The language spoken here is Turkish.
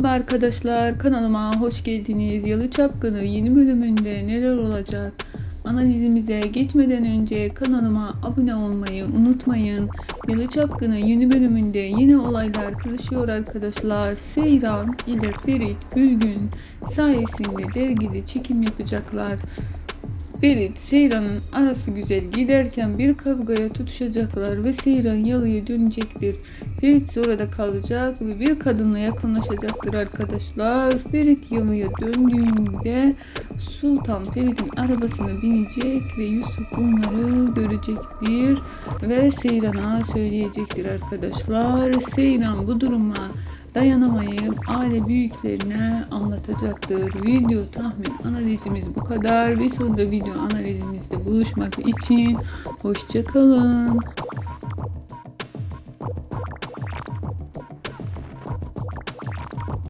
Merhaba Arkadaşlar kanalıma hoş geldiniz. Yalı Çapkını yeni bölümünde neler olacak? Analizimize geçmeden önce kanalıma abone olmayı unutmayın. Yalı Çapkını yeni bölümünde yine olaylar kızışıyor arkadaşlar. Seyran ile Ferit Gülgün sayesinde dergide çekim yapacaklar. Ferit, Seyran'ın arası güzel giderken bir kavgaya tutuşacaklar ve Seyran yalıya dönecektir. Ferit orada kalacak ve bir kadınla yakınlaşacaktır arkadaşlar. Ferit yalıya döndüğünde Sultan Ferit'in arabasına binecek ve Yusuf bunları görecektir ve Seyran'a söyleyecektir arkadaşlar. Seyran bu duruma dayanamayıp aile büyüklerine anlatacaktır. Video tahmin analizimiz bu kadar. Bir sonraki video analizimizde buluşmak için hoşçakalın.